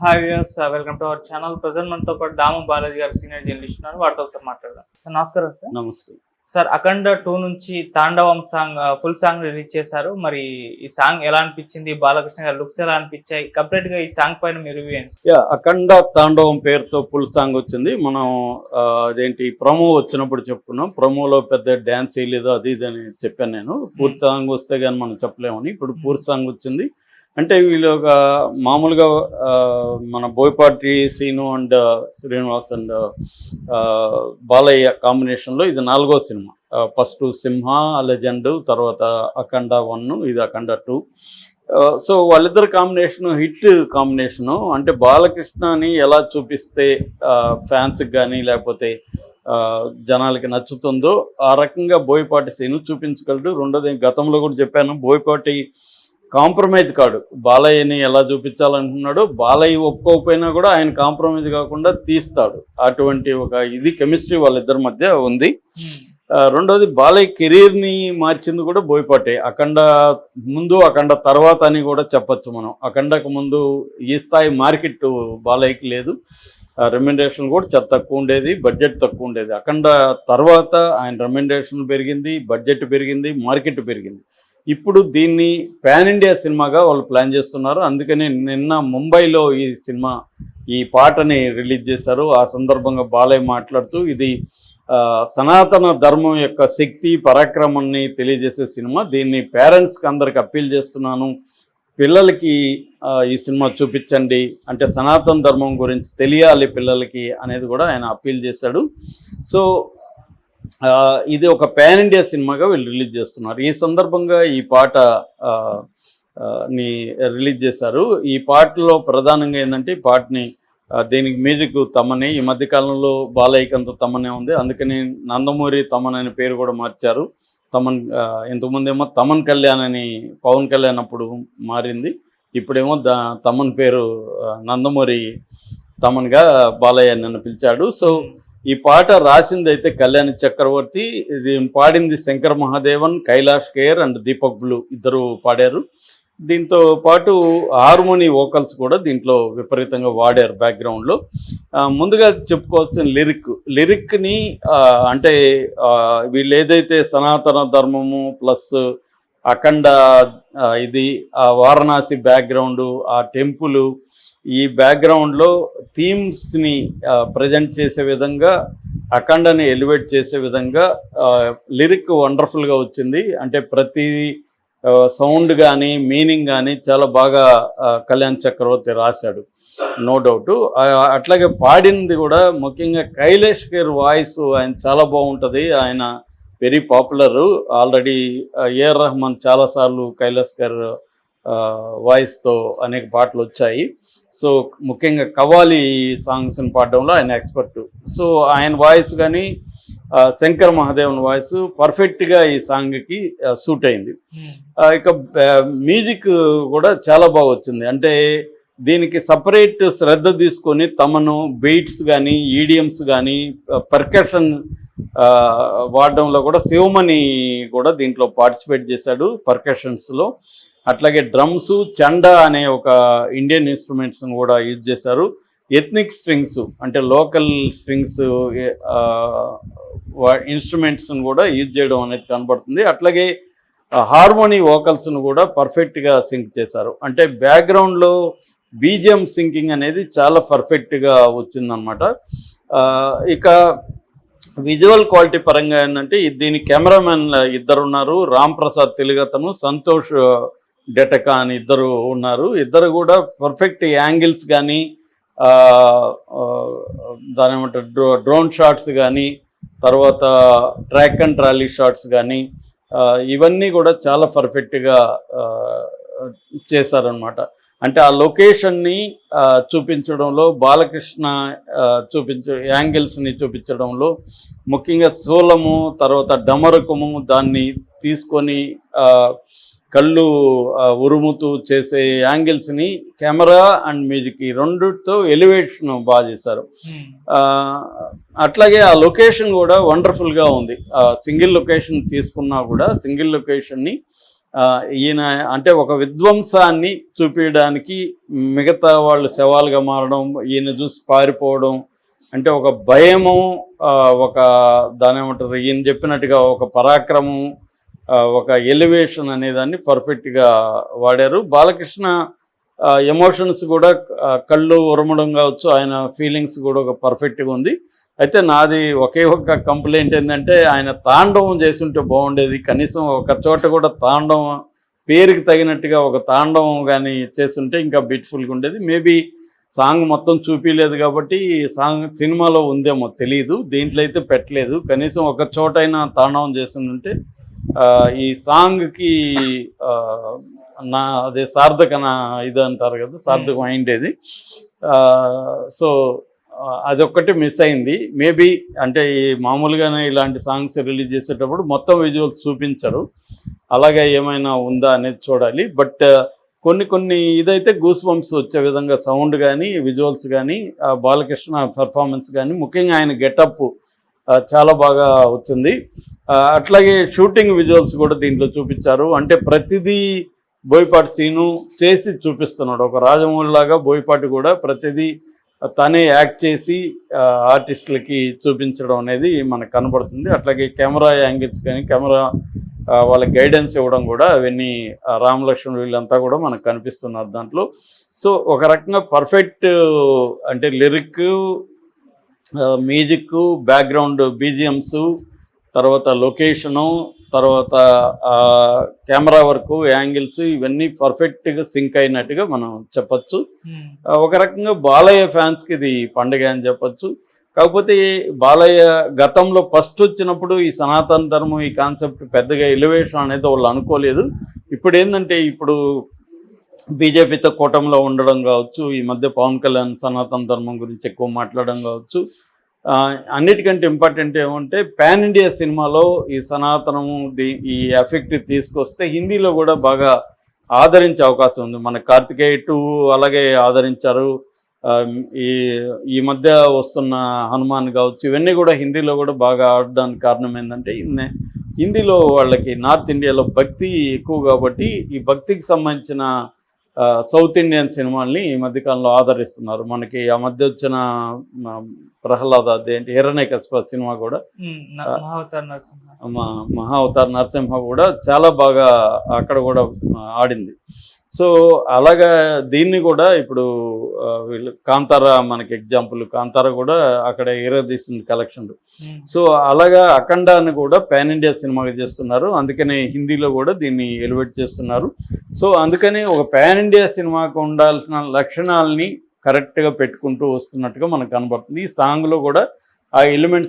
Hi viewers welcome to our channel present మనతో పాటు దాము బాలాజీ గారు సీనియర్ జర్నలిస్ట్ ఉన్నారు. వారితో ఒకసారి మాట్లాడదాం. సార్ నమస్కారం సార్ నమస్తే. సార్ అఖండ టూ నుంచి తాండవం సాంగ్ ఫుల్ సాంగ్ రిలీజ్ చేశారు. మరి ఈ సాంగ్ ఎలా అనిపించింది? బాలకృష్ణ గారి లుక్స్ ఎలా అనిపించాయి? కంప్లీట్గా ఈ సాంగ్ పైన మీ రివ్యూ ఏంటి యా అఖండ తాండవం పేరుతో ఫుల్ సాంగ్ వచ్చింది. మనం ఆ, అదేంటి ప్రమో వచ్చినప్పుడు చెప్పుకున్నాం. ప్రమోలో పెద్ద డ్యాన్స్ వేయలేదు అది ఇది అని చెప్పాను నేను. పూర్తి సాంగ్ వస్తే కానీ మనం చెప్పలేమని. ఇప్పుడు పూర్తి సాంగ్ వచ్చింది. అంటే వీళ్ళు ఒక మామూలుగా మన బోయపాటి సీను అండ్ శ్రీనివాస్ అండ్ బాలయ్య కాంబినేషన్లో ఇది నాలుగో సినిమా. ఫస్ట్ సింహ లెజెండ్ తర్వాత అఖండ వన్ ఇది అఖండ టూ. సో వాళ్ళిద్దరు కాంబినేషన్ హిట్ కాంబినేషను అంటే బాలకృష్ణని ఎలా చూపిస్తే ఫ్యాన్స్కి కానీ లేకపోతే జనాలకి నచ్చుతుందో ఆ రకంగా బోయపాటి సీను చూపించగలడు. రెండోది గతంలో కూడా చెప్పాను బోయపాటి కాంప్రమైజ్ కాడు. బాలయ్యని ఎలా చూపించాలనుకున్నాడో బాలయ్య ఒప్పుకోకపోయినా కూడా ఆయన కాంప్రమైజ్ కాకుండా తీస్తాడు. అటువంటి ఒక ఇది కెమిస్ట్రీ వాళ్ళిద్దరి మధ్య ఉంది. రెండోది బాలయ్య కెరీర్ని మార్చింది కూడా బోయపాటే. అఖండ ముందు అఖండ తర్వాత అని కూడా చెప్పొచ్చు మనం. అఖండకు ముందు ఈ స్థాయి మార్కెట్ బాలయ్యకి లేదు. రెమ్యునరేషన్ కూడా చాలా తక్కువ ఉండేది బడ్జెట్ తక్కువ ఉండేది. అఖండ తర్వాత ఆయన రెమ్యునరేషన్ పెరిగింది బడ్జెట్ పెరిగింది మార్కెట్ పెరిగింది. ఇప్పుడు దీన్ని పాన్ ఇండియా సినిమాగా వాళ్ళు ప్లాన్ చేస్తున్నారు. అందుకని నిన్న ముంబైలో ఈ సినిమా ఈ పాటని రిలీజ్ చేశారు. ఆ సందర్భంగా బాలయ్య మాట్లాడుతూ ఇది సనాతన ధర్మం యొక్క శక్తి పరాక్రమాన్ని తెలియజేసే సినిమా. దీన్ని పేరెంట్స్కి అందరికి అప్పీల్ చేస్తున్నాను. పిల్లలకి ఈ సినిమా చూపించండి. అంటే సనాతన ధర్మం గురించి తెలియాలి పిల్లలకి అనేది కూడా ఆయన అప్పీల్ చేశాడు. సో ఇది ఒక పాన్ ఇండియా సినిమాగా వీళ్ళు రిలీజ్ చేస్తున్నారు. ఈ సందర్భంగా ఈ పాట ని రిలీజ్ చేశారు. ఈ పాటలో ప్రధానంగా ఏంటంటే ఈ పాటని దీనికి మ్యూజిక్ తమనే ఈ మధ్య కాలంలో తమనే ఉంది. అందుకని నందమూరి తమన్ అనే పేరు కూడా మార్చారు. తమన్ ఇంతకుముందేమో తమన్ కళ్యాణ్ అని పవన్ కళ్యాణ్ అప్పుడు మారింది. ఇప్పుడేమో ద తమన్ పేరు నందమూరి తమన్గా బాలయ్య నన్ను పిలిచాడు. సో ఈ పాట రాసింది అయితే కళ్యాణ్ చక్రవర్తి ఇది పాడింది శంకర్ మహాదేవన్ కైలాష్ కేర్ అండ్ దీపక్ బ్లూ ఇద్దరు పాడారు. దీంతో పాటు హార్మోని వోకల్స్ కూడా దీంట్లో విపరీతంగా వాడారు బ్యాక్గ్రౌండ్లో. ముందుగా చెప్పుకోవాల్సిన లిరిక్ లిరిక్ని అంటే వీళ్ళు ఏదైతే సనాతన ధర్మము ప్లస్ అఖండ ఇది ఆ వారణాసి బ్యాక్గ్రౌండు ఆ టెంపులు ఈ బ్యాక్గ్రౌండ్లో థీమ్స్ని ప్రజెంట్ చేసే విధంగా అఖండని ఎలివేట్ చేసే విధంగా లిరిక్ వండర్ఫుల్గా వచ్చింది. అంటే ప్రతి సౌండ్ కానీ మీనింగ్ కానీ చాలా బాగా కళ్యాణ్ చక్రవర్తి రాశాడు. నో డౌట్ అట్లాగే పాడింది కూడా ముఖ్యంగా కైలేష్ కేర్ వాయిస్ ఆయన చాలా బాగుంటుంది. ఆయన very popular already A R Rahman చాలాసార్లు కైలాస్ గారు వాయిస్తో అనేక పాటలు వచ్చాయి. సో ముఖ్యంగా కవాలి సాంగ్స్ని పాడడంలో ఆయన ఎక్స్పర్ట్ సో ఆయన వాయిస్ కానీ శంకర్ మహాదేవన్ వాయిస్ పర్ఫెక్ట్గా ఈ సాంగ్కి సూట్ అయింది. ఇక మ్యూజిక్ కూడా చాలా బాగా వచ్చింది. అంటే దీనికి సపరేట్ శ్రద్ధ తీసుకొని తమను బీట్స్ కానీ ఈడియమ్స్ కానీ పర్కషన్ వాడడంలో కూడా శివమణి కూడా దీంట్లో పార్టిసిపేట్ చేశాడు పర్కషన్స్లో అట్లాగే డ్రమ్స్ చండా అనే ఒక ఇండియన్ ఇన్స్ట్రుమెంట్స్ని కూడా యూజ్ చేశారు. ఎథ్నిక్ స్ట్రింగ్స్ అంటే లోకల్ స్ట్రింగ్స్ ఇన్స్ట్రుమెంట్స్ని కూడా యూజ్ చేయడం అనేది కనబడుతుంది. అట్లాగే హార్మోనీ వోకల్స్ను కూడా పర్ఫెక్ట్గా సింక్ చేశారు. అంటే బ్యాక్గ్రౌండ్లో బీజిఎం సింకింగ్ అనేది చాలా పర్ఫెక్ట్గా వచ్చిందనమాట ఇక విజువల్ క్వాలిటీ పరంగా ఏంటంటే దీని కెమెరామెన్ ఇద్దరు ఉన్నారు రామ్ ప్రసాద్ తెలుగతను సంతోష్ డెటకా అని ఇద్దరు ఉన్నారు. ఇద్దరు కూడా పర్ఫెక్ట్ యాంగిల్స్ కానీ దాని ఏమంటారు డ్రో డ్రోన్ షాట్స్ కానీ తర్వాత ట్రాక్ అండ్ ట్రాలీ షాట్స్ కానీ ఇవన్నీ కూడా చాలా పర్ఫెక్ట్గా చేశారనమాట అంటే ఆ లొకేషన్ని చూపించడంలో బాలకృష్ణ చూపించ యాంగిల్స్ని చూపించడంలో ముఖ్యంగా సోలము తర్వాత డమరకము దాన్ని తీసుకొని కళ్ళు ఉరుముతూ చేసే యాంగిల్స్ని కెమెరా అండ్ మ్యూజిక్ ఈ రెండితో ఎలివేషన్ బాగా చేశారు. ఆ, అట్లాగే ఆ లొకేషన్ కూడా వండర్ఫుల్గా ఉంది. సింగిల్ లొకేషన్ తీసుకున్నా కూడా సింగిల్ లొకేషన్ని ఈయన అంటే ఒక విధ్వంసాన్ని చూపించడానికి మిగతా వాళ్ళు శవాలుగా మారడం ఈయన చూసి పారిపోవడం అంటే ఒక భయము ఒక దాని ఏమంటారు ఈయన చెప్పినట్టుగా ఒక పరాక్రమం ఒక ఎలివేషన్ అనేదాన్ని పర్ఫెక్ట్గా వాడారు. బాలకృష్ణ ఎమోషన్స్ కూడా కళ్ళు ఉరమడం కావచ్చు ఆయన ఫీలింగ్స్ కూడా ఒక పర్ఫెక్ట్గా ఉంది. అయితే నాది ఒకే ఒక్క కంప్లైంట్ ఏంటంటే ఆయన తాండవం చేసుంటే బాగుండేది. కనీసం ఒక చోట కూడా తాండవం పేరుకి తగినట్టుగా ఒక తాండవం కానీ చేస్తుంటే ఇంకా బ్యూటిఫుల్గా ఉండేది. మేబీ సాంగ్ మొత్తం చూపించలేదు కాబట్టి సాంగ్ సినిమాలో ఉందేమో తెలియదు దీంట్లో అయితే పెట్టలేదు. కనీసం ఒక చోటైనా తాండవం చేస్తుంటే ఈ సాంగ్కి నా అదే సార్థక నా ఇది అంటారు కదా సార్థకం అయిండేది సో అదొక్కటి మిస్ అయింది. మేబీ అంటే ఈ మామూలుగానే ఇలాంటి సాంగ్స్ రిలీజ్ చేసేటప్పుడు మొత్తం విజువల్స్ చూపించరు. అలాగే ఏమైనా ఉందా అనేది చూడాలి. బట్ కొన్ని కొన్ని ఇదైతే గూస్ బంప్స్ వచ్చే విధంగా సౌండ్ కానీ విజువల్స్ కానీ బాలకృష్ణ పెర్ఫార్మెన్స్ కానీ ముఖ్యంగా ఆయన గెటప్ చాలా బాగా వచ్చింది. అట్లాగే షూటింగ్ విజువల్స్ కూడా దీంట్లో చూపించారు. అంటే ప్రతిదీ బోయపాటి సీను చేసి చూపిస్తున్నాడు. ఒక రాజమౌళిలాగా బోయపాటి కూడా ప్రతిదీ తనే యాక్ట్ చేసి ఆర్టిస్టులకి చూపించడం అనేది మనకు కనబడుతుంది. అట్లాగే కెమెరా యాంగిల్స్ కానీ కెమెరా వాళ్ళకి గైడెన్స్ ఇవ్వడం కూడా అవన్నీ ఆ, రామ్ లక్ష్మణ్ వీళ్ళంతా కూడా మనకు కనిపిస్తున్నారు దాంట్లో. సో ఒక రకంగా పర్ఫెక్ట్ అంటే లిరిక్ మ్యూజిక్ బ్యాక్గ్రౌండ్ బీజిఎమ్స్ తర్వాత లొకేషను తర్వాత కెమెరా వర్క్ యాంగిల్స్ ఇవన్నీ పర్ఫెక్ట్గా సింక్ అయినట్టుగా మనం చెప్పచ్చు. ఒక రకంగా బాలయ్య ఫ్యాన్స్కి ఇది పండుగ అని చెప్పొచ్చు. కాకపోతే బాలయ్య గతంలో ఫస్ట్ వచ్చినప్పుడు ఈ సనాతన ధర్మం ఈ కాన్సెప్ట్ పెద్దగా ఎలివేషన్ అనేది వాళ్ళు అనుకోలేదు. ఇప్పుడు ఏంటంటే ఇప్పుడు బీజేపీతో కూటమిలో ఉండడం కావచ్చు ఈ మధ్య పవన్ కళ్యాణ్ సనాతన ధర్మం గురించి ఎక్కువ మాట్లాడడం కావచ్చు. అన్నిటికంటే ఇంపార్టెంట్ ఏమంటే పాన్ ఇండియా సినిమాలో ఈ సనాతనము ఈ ఎఫెక్ట్ తీసుకొస్తే హిందీలో కూడా బాగా ఆదరించే అవకాశం ఉంది. మన కార్తికేయ టూ అలాగే ఆదరించారు. ఈ ఈ మధ్య వస్తున్న హనుమాన్ కావచ్చు ఇవన్నీ కూడా హిందీలో కూడా బాగా ఆడడానికి కారణం ఏంటంటే హిందీలో వాళ్ళకి నార్త్ ఇండియాలో భక్తి ఎక్కువ కాబట్టి ఈ భక్తికి సంబంధించిన సౌత్ ఇండియన్ సినిమాల్ని ఈ మధ్యకాలంలో ఆదరిస్తున్నారు. మనకి ఆ మధ్య వచ్చిన ప్రహ్లాద అదేంటి హిరణ్యకశిప సినిమా కూడా. మహా అవతార్ నరసింహ. కూడా చాలా బాగా అక్కడ కూడా ఆడింది. సో అలాగా దీన్ని కూడా ఇప్పుడు వీళ్ళు కాంతారా మనకి ఎగ్జాంపుల్ కాంతారా కూడా అక్కడ తీసింది కలెక్షన్ ఉమ్, సో అలాగా అఖండాన్ని కూడా పాన్ ఇండియా సినిమాగా చేస్తున్నారు. అందుకని హిందీలో కూడా దీన్ని ఎలివేట్ చేస్తున్నారు. సో అందుకని ఒక పాన్ ఇండియా సినిమాకు ఉండాల్సిన లక్షణాలని కరెక్ట్గా పెట్టుకుంటూ వస్తున్నట్టుగా మనకు కనబడుతుంది. ఈ సాంగ్లో కూడా ఆ ఎలిమెంట్స్